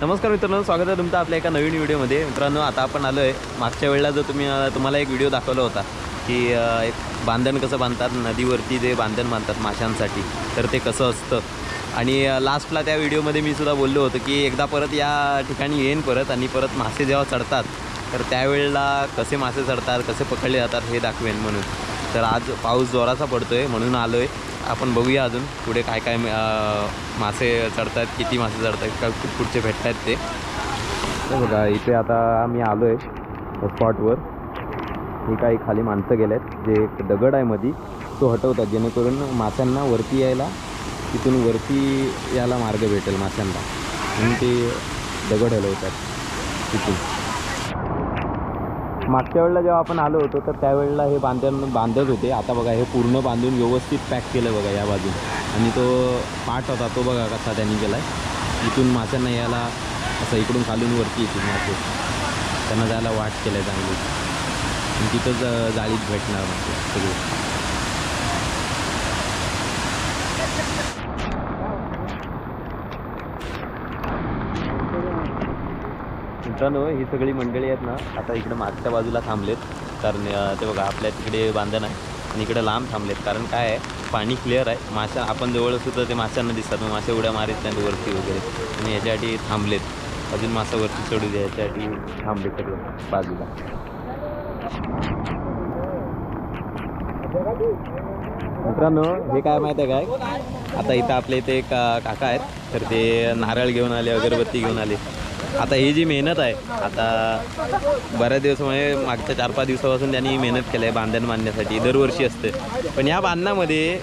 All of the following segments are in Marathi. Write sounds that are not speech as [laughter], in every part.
नमस्कार मित्रांनो स्वागत आहे तुमचं आपल्या एका नवीन व्हिडिओमध्ये. मित्रांनो आता आपण आलो आहे मागच्या वेळेला जो तुम्ही तुम्हाला एक व्हिडिओ दाखवला होता की एक बांधण कसं बांधतात नदीवरती जे बांधण बांधतात माशांसाठी तर ते कसं असतं? आणि लास्टला त्या व्हिडिओमध्ये मी सुद्धा बोललो होतो की एकदा परत या ठिकाणी येईन परत आणि परत मासे जेव्हा चढतात तर त्यावेळेला कसे मासे चढतात कसे पकडले जातात हे दाखवेन म्हणून. तर आज पाऊस जोराचा पडतो आहे म्हणून आलो आहे आपण बघूया अजून पुढे काय काय मासे चढतात किती मासे चढतात का पुढचे भेटत आहेत ते बघा इथे आता आम्ही आलो आहे स्पॉटवर ही काही खाली माणसं गेल्यात जे एक दगड आहे मधी तो हटवतात जेणेकरून माशांना वरती यायला तिथून वरती यायला मार्ग भेटेल माशांना. म्हणून ते दगड हलवतात तिथून. मागच्या वेळेला जेव्हा आपण आलो होतो तर त्यावेळेला हे बांधण बांधत होते. आता बघा हे पूर्ण बांधून व्यवस्थित पॅक केलं बघा या बाजून. आणि तो पाठ होता तो बघा कसा त्यांनी केला आहे इथून माशांना यायला असं इकडून खालून वरती येतील मासे. त्यांना जायला वाट केलं आहे चांगली. आणि तिथंच जाळीत भेटणार मासे सगळी. मित्रांनो ही सगळी मंडळी आहेत ना आता इकडं मागच्या बाजूला थांबलेत. कारण ते बघा आपल्या तिकडे बांधण आहे आणि इकडं लांब थांबलेत. कारण काय आहे पाणी क्लिअर आहे. माशा आपण जवळ असू तर ते माशांना दिसतात. मग मासे उड्या मारित नाही वरती वगैरे. आणि याच्यासाठी थांबलेत. अजून मासा वरती चढू द्या. याच्यासाठी थांबले सगळं बाजूला. मित्रांनो हे काय माहिती आहे काय? आता इथं आपल्या इथे एक काका आहेत. तर ते नारळ घेऊन आले अगरबत्ती घेऊन आले. आता ही जी मेहनत आहे आता बऱ्याच दिवस म्हणजे मागच्या चार पाच दिवसापासून त्यांनी मेहनत केली आहे बांधण बांधण्यासाठी दरवर्षी असते. पण या बांधणामध्ये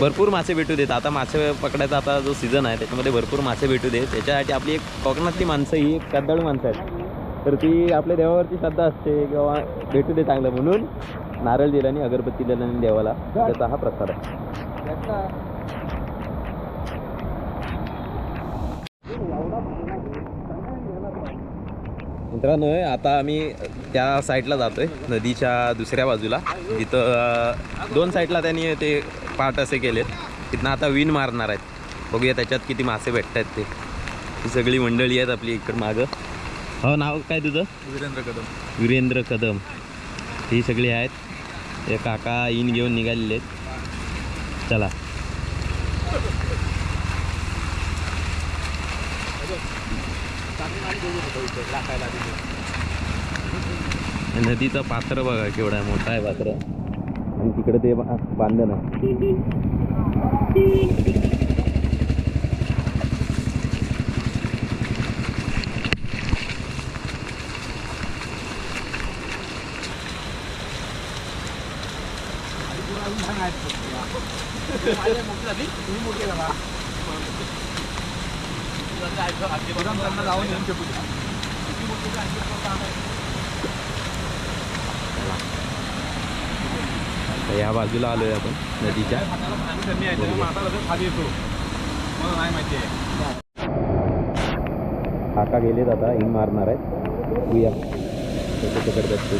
भरपूर मासे भेटू देत. आता मासे पकडायचा आता जो सीझन आहे त्याच्यामध्ये भरपूर मासे भेटू देत. त्याच्यासाठी आपली एक कोकणातली माणसं ही एक श्रद्धाळू माणसं आहेत. तर ती आपल्या देवावरची श्रद्धा असते किंवा भेटू दे चांगलं म्हणून. नारळ दिला आणि अगरबत्ती दिला आणि देवाला. त्याचा हा प्रसार आहे. मित्रांनो आता आम्ही त्या साईडला जातोय नदीच्या दुसऱ्या बाजूला. जिथं दोन साईडला त्यांनी ते पाट असे केलेत. तिथनं आता विण मारणार आहेत. बघूया त्याच्यात किती मासे भेटत आहेत ते. ही सगळी मंडळी आहेत आपली इकडं मागं. हो नाव काय तुझं? वीरेंद्र कदम. वीरेंद्र कदम. ही सगळी आहेत. हे काका इन घेऊन निघालेले आहेत. चला. नदीचं पात्र बघा केवढा मोठा आहे पात्र. आणि तिकडे ते बा- बांधण आहे. [laughs] या बाजूला आलोय आपण नदीच्या. काका गेलेत आता हिंग मारणार आहेत. बघूया. कसं पकडतात ते.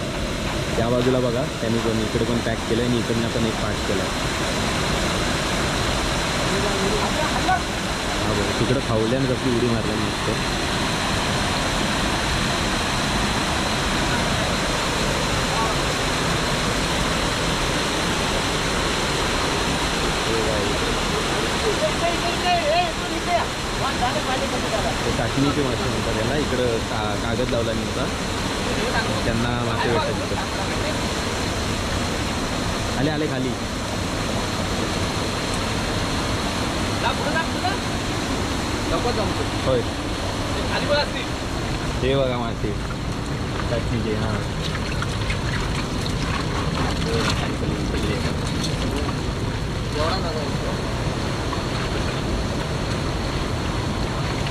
त्या बाजूला बघा त्यांनी पण इकडे पण पॅक केलं आणि इकडनं पण एक पार्ट केला हा बघा तिकडं खावल्यानं कसली उडी मारल्या मस्त ते टाकणीचे मासे म्हणतात त्यांना इकडं का कागद लावला नव्हता त्यांना मासे भेटतात तिथं. आले आले खाली. होय. हे बघा मासे टाकणीचे हां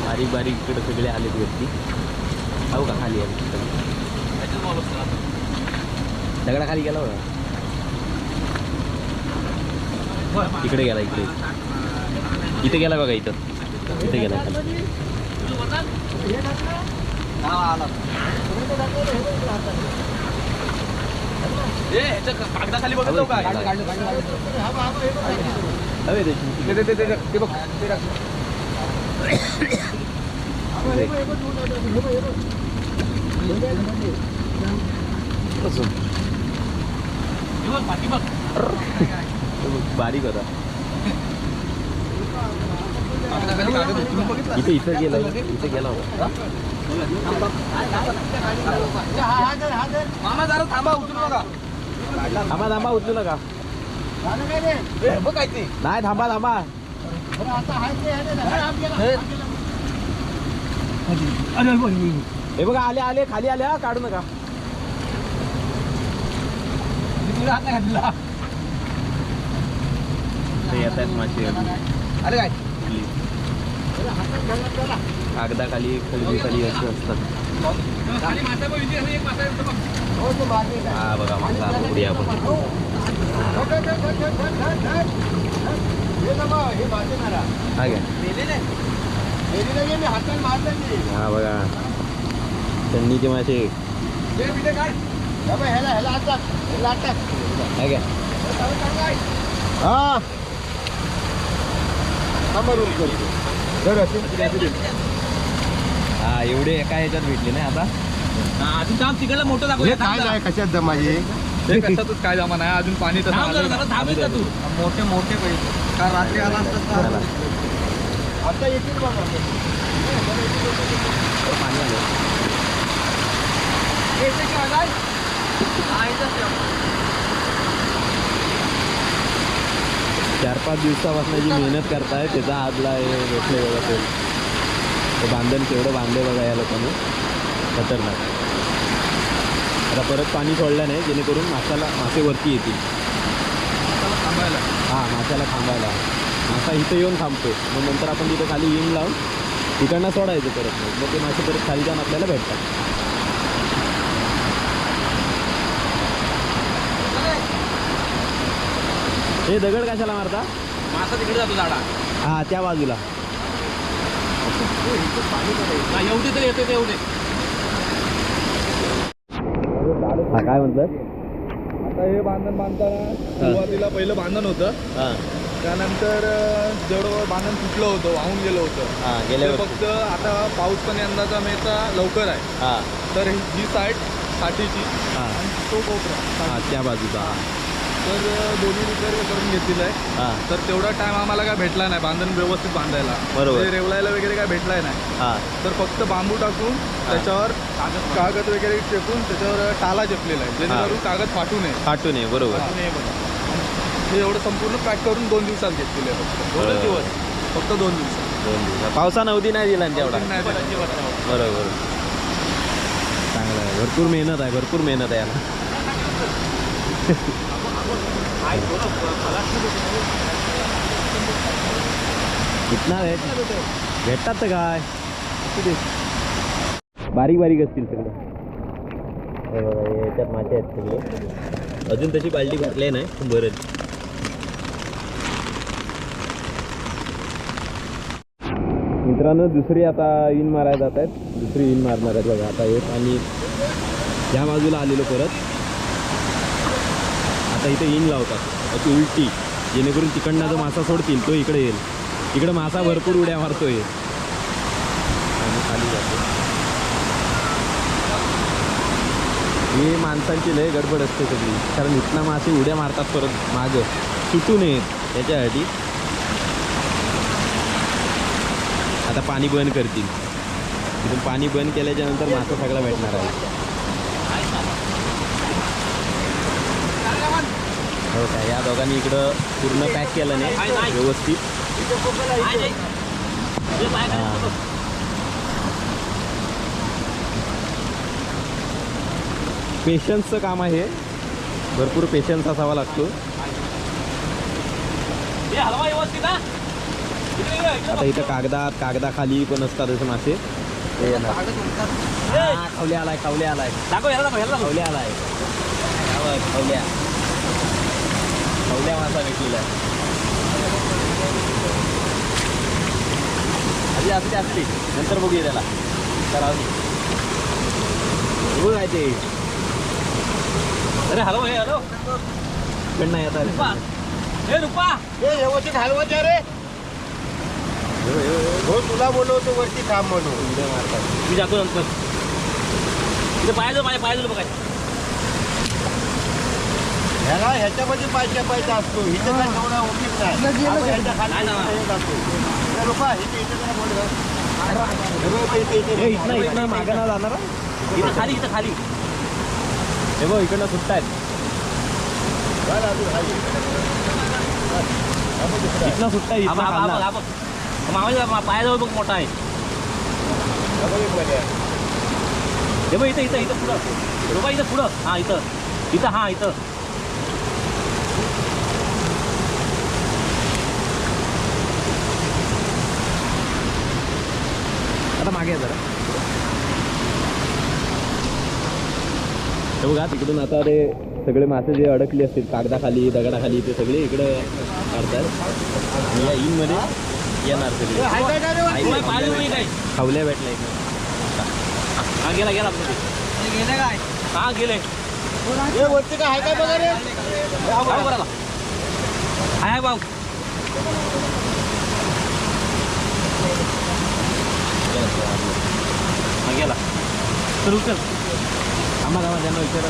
बारीक बारीक इकडे सगळे आलेत वरती. हो का खाली आले दगडा खाली गेला बघा. इकडे गेला इकडे. इथे गेला बघा इथं. इथे गेला खाली. कागदाखाली बघितलं का? हवे ते- बघ. बारीक होता. इथे इथं गेला इथे गेला होता. मामा जरा थांबा उचलू नका. थांबा थांबा उचलू नका. नाही थांबा थांबा. हे बघा आले आले खाली आले हा काढू नका. येत आहेत मासे अरे काय? कागदाखाली खलबीखाली असं असतात. हा बघा मासा उडी आपण. हा बघा. चन्नीचे मासे हे पिठे करतो हा हा एवढे एका ह्याच्यात भेटले नाही आता. हा, अजून थांब तिकडलं मोठं दाखव काय नाही कशात जमाजी हे? कशातच काय जमा नाही अजून पाणी तसं आलं नाही. थांब इथं तू. मोठे मोठे पाहिजे का रात्री आला असतात चला. आता येतील बघा पाणी आलं. चार पाच दिवसापासून जी मेहनत करताय त्याचा हातला हे भेटले बघा ते. ते बांधण केवढं बांधले बघा या लोकांनी. खतरनाक. आता परत पाणी सोडलं नाही जेणेकरून माशाला मासे वरती येतील. थांबायला हां माशाला थांबायला मासा इथं येऊन थांबतो मग नंतर आपण तिथं खाली येऊन लावून तिकडनं सोडायचं परत. मग मग ते मासे परत खाली जाऊन आपल्याला भेटतात. हे दगड कशाला मारता? मासा तिकडे जातो झाडा. हा त्या बाजूला. एवढे तर येते तेवढे. हा काय म्हटलं? आता हे बांधण बांधताना सुरुवातीला पहिलं बांधण होतं. हां. त्यानंतर अं, जेवढं बांधण तुटलं होतं वाहून गेलं होतं. हां गेल्या ते वर्षी. फक्त आता पाऊस पण यंदाचा मेचा लवकर आहे. हां. तर ही- साईड साठीची. हां. आणि तो कोपरा. हां त्या बाजूचा तर दोन्ही रिपेअर करून घेतलेलं आहे. हां. तर तेवढा टाइम आम्हाला काय भेटला नाही बांधण व्यवस्थित बांधायला. बरोबर. ते रेवलायला वगैरे काय भेटलाय नाही. हां. तर फक्त बांबू टाकून त्याच्यावर कागद वगैरे चेपून त्याच्यावर टाला चेपलेला आहे. जेणेकरून कागद फाटू नये. फाटू नये बरोबर. फाटू नये बघा हे एवढं संपूर्ण पॅक करून दोन दिवसात घेतलेलं आहे फक्त. दोनच. दिवस. फक्त दोन दिवसात. दोन दिवस पावसानं अवधी नाही दिला ना तेवढा. नाही दिला. बरोबर. चांगलं आहे. भरपूर मेहनत आहे भरपूर मेहनत आहे याला. [laughs] इतना भेट भेटतात तर काय? बारीक बारीक असतील सगळे हे बघा, हे याच्यात मासे आहेत सगळे अजून तशी बाल्टी घातली नाही बरंच मित्रांनो दुसरी आता इन मारायला जात आहेत. दुसरी इन मारणार आहेत बघा. आता एक आणि ह्या बाजूला आलेलो परत. आता इथे इन लावतात. अशी उलटी. जेणेकरून तिकडनं जो मासा सोडतील तो इकडे येईल. इकडे मासा भरपूर उड्या मारतोय. आणि खाली जातो. हे माणसांची लय गडबड असते सगळी. कारण इथनं मासे उड्या मारतात परत मागं. सुटू नयेत त्याच्यासाठी. आता पाणी बंद करतील. तिथून पाणी बंद केल्याच्यानंतर मासा सगळा भेटणार आहे. हो का या दोघांनी इकडं पूर्ण पॅक केलं नाही. व्यवस्थित. पेशन्सचं काम आहे. भरपूर पेशन्स असावा लागतो. आता इथं कागदात कागदाखाली पण असतात असे. मासे हे. हा, खवले आलाय खवले आलाय. खवले आलाय. खवल्या. खवल्या मासा भेटलेला आहे. असते असते नंतर बघूया त्याला तर अजून बघू काय ते अरे हॅलो हे हॅलो पण नाही आता हे रुपा व्यवस्थित हलवत रे हो तुला बोलवतो वरती थांब म्हणून मी जातो नंतर इथे पाहिजे माझ्या पाहिजे बघायचं ह्याला ह्याच्यामध्ये पाहिजे पाहिजे असतो. इथं काय तेवढा उठीत नाही. आपण ह्याच्या खाली जातो. हे लोकं, इथे-. हे बघ, इथे- इथे- इथनं इथनं मागं ना जाणार हा? इथं खाली इथं खाली. हे बघ इकडनं खाली. इथनं सुट्टाय हा इथनं बघ, हा बघ, खालनं. हा बघ. मामाच्या मा- पायाजवळ बघ मोठा आहे. हे बघ, इथं इथं इथं पुढं. रोबा इथं पुढं. हा इथं. इथं हा इथं. मागे जरा हे बघा तिकडून आता ते सगळे मासे जे अडकले असतील कागदाखाली दगडाखाली ते सगळे इकडे काढतात आणि या मध्ये येणार सगळे काय काय काय खावल्या भेटल्या इकडे हा गेला गेला ते. हा गेले हे वरती काय हाय काय बघा रे हा भाऊ गेला तर उचल. आम्हाला त्यांना विचारा.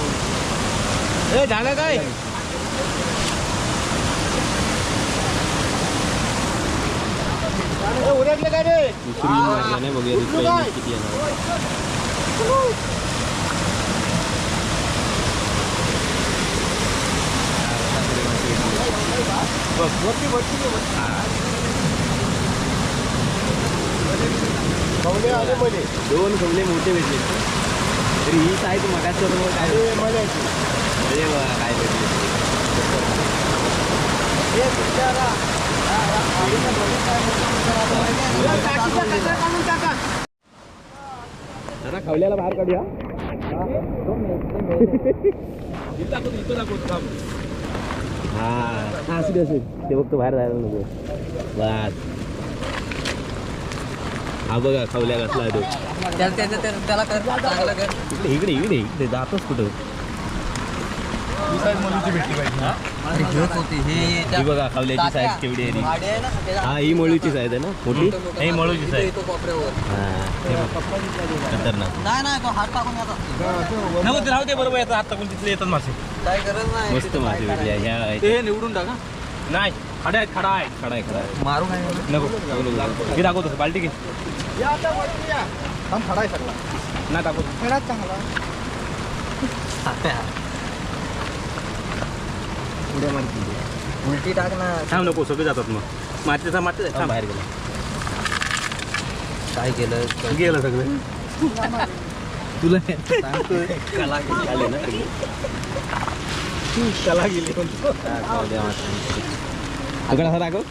हे झालं काय? उरकलं काय रे? दुसरी बघूया किती येणार पाहुणे आले मध्ये दोन कमले मोठे भेटले. तरी ही साईज मगाच्या बरोबर काय म्हणायची अरे वा, काय भेटले. जरा खावल्याला बाहेर काढूया. हा हा असू दे असू. ते बघतो बाहेर जायला नको. बस. हा बघा खावल्या घातला आहे तो त्याला कर चांगलं कर. इकडे इकडे इकडे इकडे जातोच कुठं? अरे घेत होती हे ही बघा खावल्याची साईज केवढी आहे ती. गाडी आहे ना हा ही मोळीची साईज आहे ना मोठी? हे मळूची साईज. येतो कोपऱ्यावर. हा हे बघ. खतरनाक. नाही नाही तो हात टाकून येतात नको ते राहू दे बरोबर येतात आता पण तिथले येतात मासे. काय गरज नाही मस्त मासे भेटले ह्या ह्या- ते निवडून टाका. नाही. खडा आहेत खडा आहे खडा आहे खडा आहे. मारू नाही नको मी दाखवतो बाल्टी घे या आता वरती या थांब फडाय सगळा नाही दाखवतो फेडाच चांगला उलटी टाक ना थांब नको सगळे जातात मग मातीचा माती हा, थांब बाहेर गेला काय केलं गेलं सगळं तुला कला आले ना सगळे? त्याला गेली इकडे असा दाखव.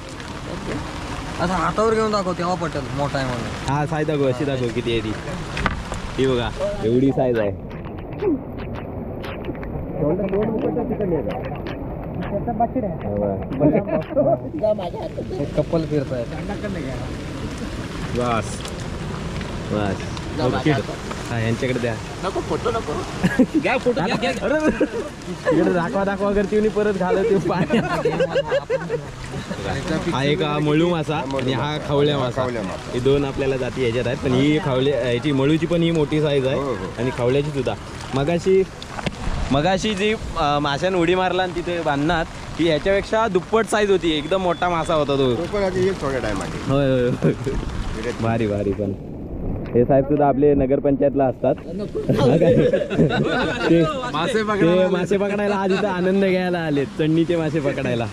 असं हातावर घेऊन दाखव तेव्हा पटेल मोठा आहे म्हणून. हा साईज दाखव अशी दाखव किती आहे ती. ही बघा एवढी साईज आहे. कपल फिरतायत बस बस. ओके हा यांच्याकडे द्या. नको फोटो नको. घ्या फोटो घ्या घ्या. तिकडे दाखवा दाखवा करते आणि परत घालत हा एक हा मळू मासा. आणि हा खावल्या मासा. हे दोन आपल्याला जाती ह्याच्यात आहेत पण ही खावल्या ह्याची मळूची पण ही मोठी साईज हो, आहे हो. आणि खावल्याची सुद्धा. मगाशी मगाशी जी माशाने उडी मारला आणि तिथे बांधणार ती ह्याच्यापेक्षा दुप्पट साईज होती. एकदम मोठा मासा होता तो. होय होय भारी भारी पण. हे साहेब सुद्धा आपले नगरपंचायतला असतात. [laughs] ते मासे ते मासे पकडायला आज इथं आनंद घ्यायला आले चण्णीचे मासे पकडायला.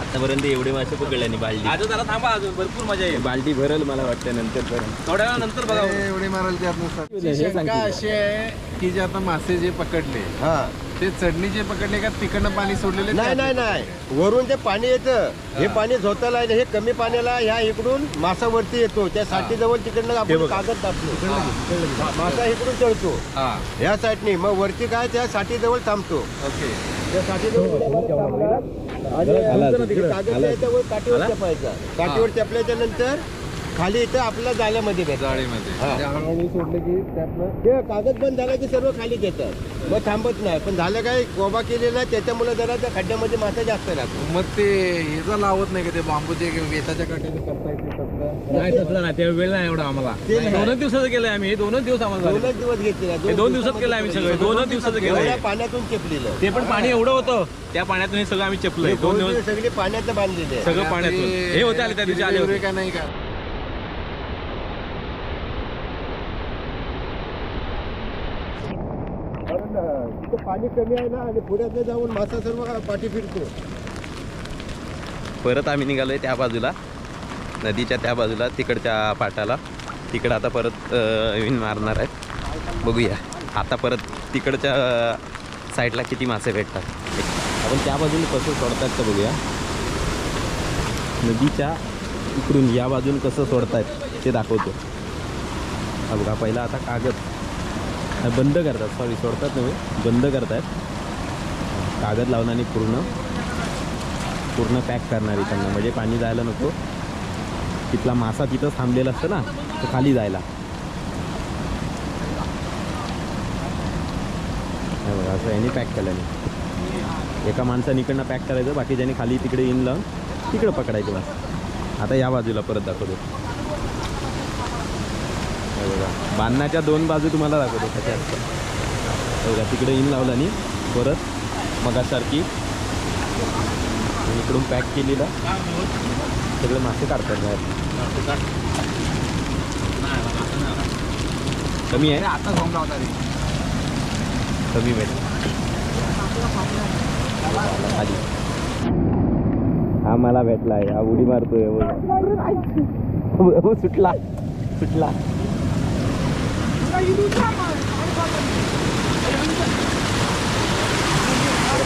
आतापर्यंत एवढे मासे पकडले नाही बालडी अजून जरा थांबा अजून भरपूर मजा येईल. बालडी भरल मला वाटतं नंतर पर्यंत थोड्या वेळा नंतर बघा एवढी मारायला त्यात नुसतं हे शंका. अशी आहे की जे आता मासे जे पकडले हा. ते चढणीचे पकडले का तिकडनं पाणी सोडलेले नाही नाही नाही. वरून ते पाणी येतं हे पाणी झोताला आहे हे कमी पाण्याला ह्या इकडून मासा वरती येतो. त्या साठी जवळ तिकडनं आपण कागद टाकतो. मासा इकडून चढतो. हा. ह्या साईडनी मग वरती काय त्या साठी जवळ थांबतो. ओके. त्या साठी जवळ आणि आला हे तिकडं, कागद काठीवर चपायचा काठीवर चपल्याच्या नंतर खाली इथं आपल्या जाळ्यामध्ये भेटतात जाळीमध्ये हा. म्हणजे हळूहळू सोडलं की कागद बंद झाला की सर्व खाली घेतात. मग थांबत नाही. पण झालं काय? कोबा केलेला त्याच्यामुळे जरा त्या खड्ड्यामध्ये मासा जास्त राहतो. मग ते ह्याचा लावत नाही का ते बांबूचे वेताच्या काट्याने करता येते तसलं? नाही तसलं नाही. वेळ नाही एवढा आम्हाला. ते नाही. दोनच दिवसाचं केलंय आम्ही. हे दोनच दिवस आम्हाला झाले. दोनच दिवस घेतले हे दोन दिवसात केलं आम्ही सगळं. दोनच दिवसाचं केलंय. एवढ्या पाण्यातून चेपलेलं. ते पण पाणी एवढं होतं. त्या पाण्यातून हे सगळं आम्ही चपलंय. दोन दिवस सगळे पाण्यात बांधलेले आहे. सगळं पाण्यातून. हे होते आले त्या दिवशी आले होते. का नाही का कारण अं, तिथं पाणी कमी आहे ना आणि पुढ्यात जाऊन मासा सर्व पाठी फिरतो. परत आम्ही निघालोय त्या बाजूला. नदीच्या त्या बाजूला तिकडच्या पाटाला. तिकडं आता परत विन मारणार आहेत. बघूया. आता परत तिकडच्या साईडला किती मासे भेटतात. आपण त्या बाजूने कसं सोडतात तर बघूया. नदीच्या इकडून या बाजून कसं सोडतायत ते दाखवतो. बघा पहिला आता कागद. बंद करतात. सॉरी सोडतात नव्हे बंद करतायत. कागद लावून आणि पूर्ण पूर्ण पॅक करणार इथं म्हणजे पाणी जायला नको. तिथला मासा तिथंच थांबलेला असतं ना तो खाली जायला. बघा असं याने पॅक केल्याने एका माणसाने इकडनं पॅक करायचं बाकीच्याने खाली तिकडे इन लावून तिकडं पकडायचं बस. आता या बाजूला परत दाखवतो. बघा. बांधण्याच्या दोन बाजू तुम्हाला दाखवतो हे बघा तिकडे इन लावलं आणि परत मगासारखी इकडून पॅक केलेलं. सगळे मासे काढतात बाहेर. कमी आहे? आता रे. कमी भेट खाली हा मला भेटलाय. हा उडी मारतोय. बघ. हो, सुटला. सुटला.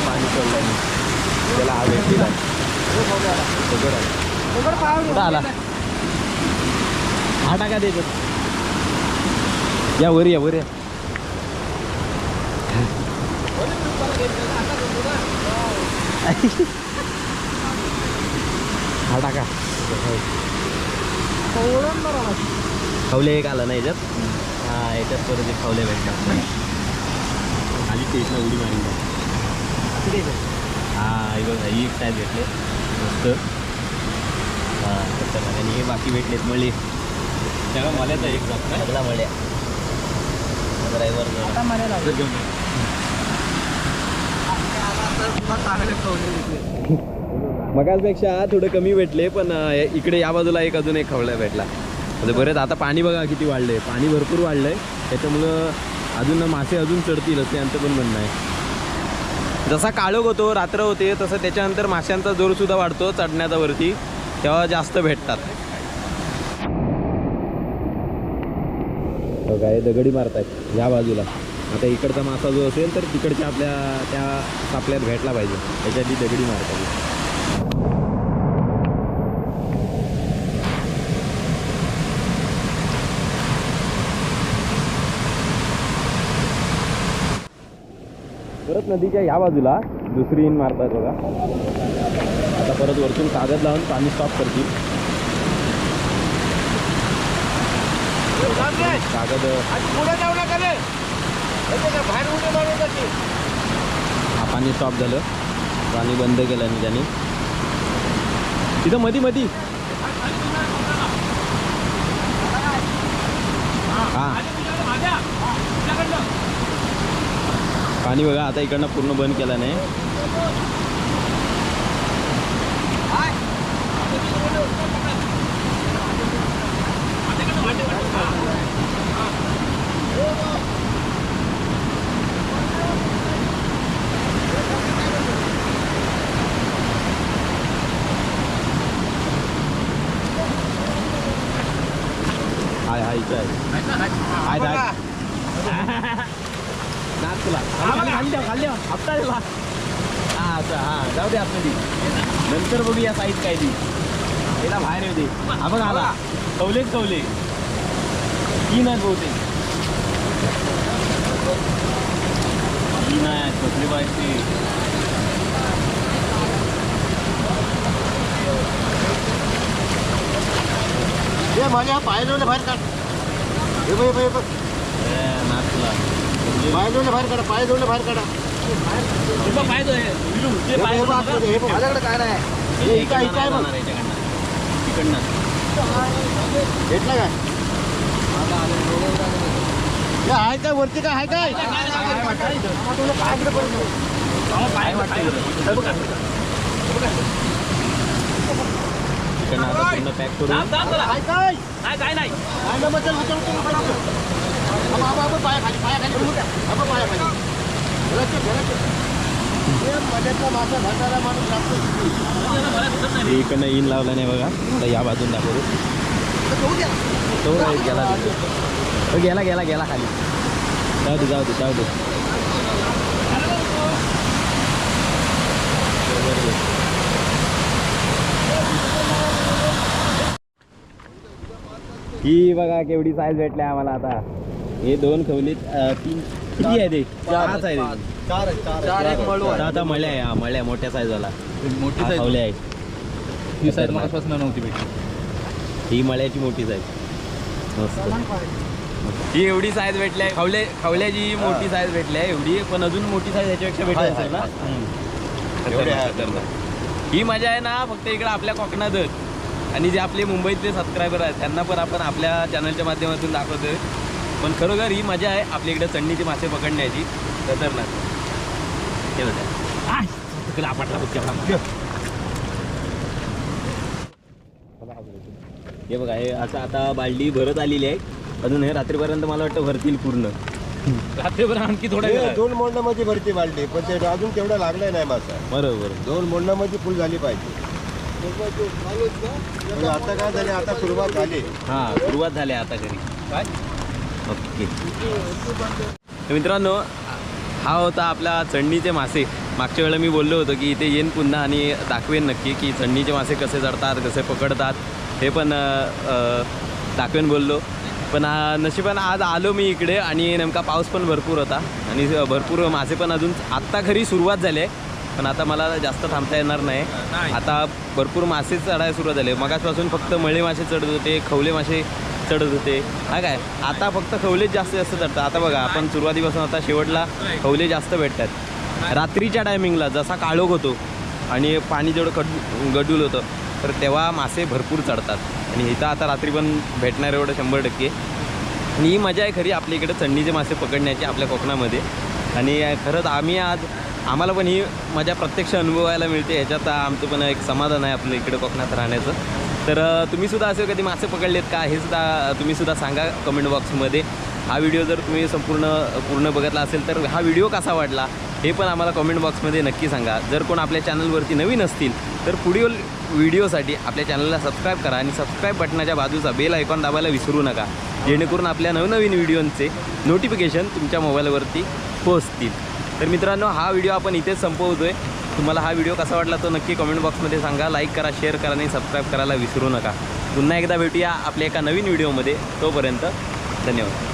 पाणी सोडलंय मी. त्याला हा. दगड. कुठं आला हा टाका देतो या वर या वर या हा टाका खवले एक आलं ना याच्यात हा याच्यात परत एक खवले भेटतात. खाली स्टेशला उडी मारून टाक. हा हे बघा ही एक साईज भेटले. मस्त. हा. आणि हे बाकी भेटलेत मळे त्याला मल्याचा एक जात नाही सगळा मळ्या ड्रायव्हर मगाचपेक्षा थोडं कमी भेटले पण इकडे या बाजूला एक अजून एक खवळा भेटला. आता बरेच आता पाणी बघा किती वाढलंय. पाणी भरपूर वाढलंय. त्याच्यामुळं अजून मासे अजून चढतील असं यांचं पण म्हणणं आहे. जसा काळोख होतो रात्र होते तसं त्याच्यानंतर माशांचा जोरसुद्धा वाढतो चढण्याचा वरती तेव्हा जास्त भेटतात. काय दगडी मारतायत या बाजूला. आता इकडचा मासा जो असेल तर तिकडच्या आपल्या त्या सापल्यात भेटला पाहिजे. त्याच्यासाठी दगडी मारतात. नदीच्या या बाजूला दुसरी इन मारतात बघा. आता परत वरतून कागद लावून पाणी स्टॉप करतील. कागद हा पाणी स्टॉप झालं. पाणी बंद केलं मी त्याने तिथं मधी मधी. हा. पाणी बघा आता इकडनं पूर्ण बंद केलं नाही हाय हाय इथं आहे हाय हाय नाच तुला खाली खाली द्या खाली द्या हप्ता दिला हा असं हा जाऊ दे आतमध्ये नंतर बघूया साईज काय ती त्याला बाहेर येऊ दे हा बघ आला कवलेच कवले तीन आहेत बहुतेक तीन आहेत कसले पाहिजे हे माझ्या पाय जोडले बाहेर काढ हे बघ, हे बघ, हे बघ. नाचला पाय जोडले बाहेर काढा पाय जोडले बाहेर काढा हे बघ, पाय तो आहे. विलू, हे ते बघ, पाय हे बघ, तो आतमध्ये, हे बघ. माझ्याकडे काय नाही हे इथं- इथं आहे बघ. तिकडनं भेटला काय? आहे काय वरती काय? आहे काय? तिकडनं आता पूर्ण पॅक. आहे काय काय नाही काय बद्दल करा. इकडनं इन लावला नाही बघा. आता या बाजून दाखवतो तो गेला. तो गेला गेला गेला खाली. जाऊ दे जाऊ दे जाऊ दे. ही बघा केवढी साईज भेटली आम्हाला आता. हे दोन खवलीत तीन किती आहे ते? पाच आहे. चार एक मळू आता आता मळ्या आहे हा मळ्या मोठ्या साईजवाला मोठी हा. खवल्या आहे. ही साईज नव्हती भेटली. ही मळ्याची मोठी साईज मस्त. ही एवढी साईज भेटली आहे. खवल्या खवल्याची ही मोठी साईज भेटली आहे. एवढी पण अजून मोठी साईज ह्याच्यापेक्षा भेटली हाय, असेल ना? एवढे खतरनाक, आहे. खतरनाक. ही मजा आहे ना फक्त इकडे आपल्या कोकणातच आणि जे आपले मुंबईतले सबस्क्रायबर आहेत त्यांना पण आपण आपल्या चॅनलच्या माध्यमातून दाखवतोय. पण खरोखर ही मजा आहे आपल्या इकडे चढणीचे मासे पकडण्याची. खतरनाक. हे बघा. आपटला. हे बघा हे असं आता बालडी भरत आलेली आहे. अजून हे रात्रीपर्यंत मला वाटतं भरतील पूर्ण. रात्रीभर आणखी थोडा दोन मोंडामध्ये भरती बालडी पण ते अजून तेवढं लागलंय नाही मासा. बरोबर. दोन मोंडामध्ये फुल झाली पाहिजे. आता काय झाले आता सुरुवात झाली. हां सुरुवात झाली आता घरी. काय? ओके. तर मित्रांनो हा होता आपला चढणीचे मासे. मागच्या वेळेला मी बोललो होतो की इथे येईन पुन्हा आणि दाखवेन नक्की की चढणीचे मासे कसे चढतात कसे पकडतात. हे पण दाखवेन बोललो. पण नशिबानं आज आलो मी इकडे आणि नेमका पाऊस पण भरपूर होता. आणि भरपूर मासे पण अजून आत्ता खरी सुरुवात झाली आहे. पण आता मला जास्त थांबता येणार नाही. आता भरपूर मासे चढायला सुरुवात झाले. मगाचपासून फक्त मळे मासे चढत होते खवले मासे चढत होते. हा काय? आता फक्त खवलेच जास्त जास्त चढतात. आता बघा आपण सुरुवातीपासून आता शेवटला खवले जास्त भेटतात. रात्रीच्या टायमिंगला जसा काळोख होतो आणि पाणी जेवढं कट गडूल होतं तर तेव्हा मासे भरपूर चढतात. आणि इथं आता रात्री पण भेटणार एवढं शंभर टक्के. आणि ही मजा आहे खरी आपल्या इकडे चढणीचे मासे पकडण्याची आपल्या कोकणामध्ये. आणि खरंच आम्ही आज आम्हाला पण ही मजा प्रत्यक्ष अनुभवायला मिळते. ह्याच्यात आमचं पण एक समाधान आहे आपलं इकडे कोकणात राहण्याचं. तर तुम्हीसुद्धा असे कधी मासे पकडलेत का? हे सुद्धा तुम्हीसुद्धा सांगा कमेंट बॉक्समध्ये हा व्हिडिओ जर तुम्ही संपूर्ण पूर्ण बघितला असेल तर हा व्हिडिओ कसा वाटला हे पण आम्हाला कमेंट बॉक्समध्ये नक्की सांगा. जर कोण आपल्या चॅनलवरती नवीन असतील तर पुढील व्हिडिओसाठी आपल्या चॅनलला सबस्क्राईब करा आणि सबस्क्राईब बटनाच्या बाजूचा बेल आयकॉन दाबायला विसरू नका. जेणेकरून आपल्या नवनवीन व्हिडिओंचे नोटिफिकेशन तुमच्या मोबाईलवरती पोहोचतील. तर मित्रांनो हा व्हिडिओ आपण इथेच संपवतो आहे तुम्हाला हा व्हिडिओ कसा वाटला तो नक्की कमेंट बॉक्समध्ये सांगा. लाईक करा शेअर करा आणि सबस्क्राईब करायला विसरू नका. पुन्हा एकदा भेटूया आपल्या एका नवीन व्हिडिओमध्ये. तोपर्यंत धन्यवाद.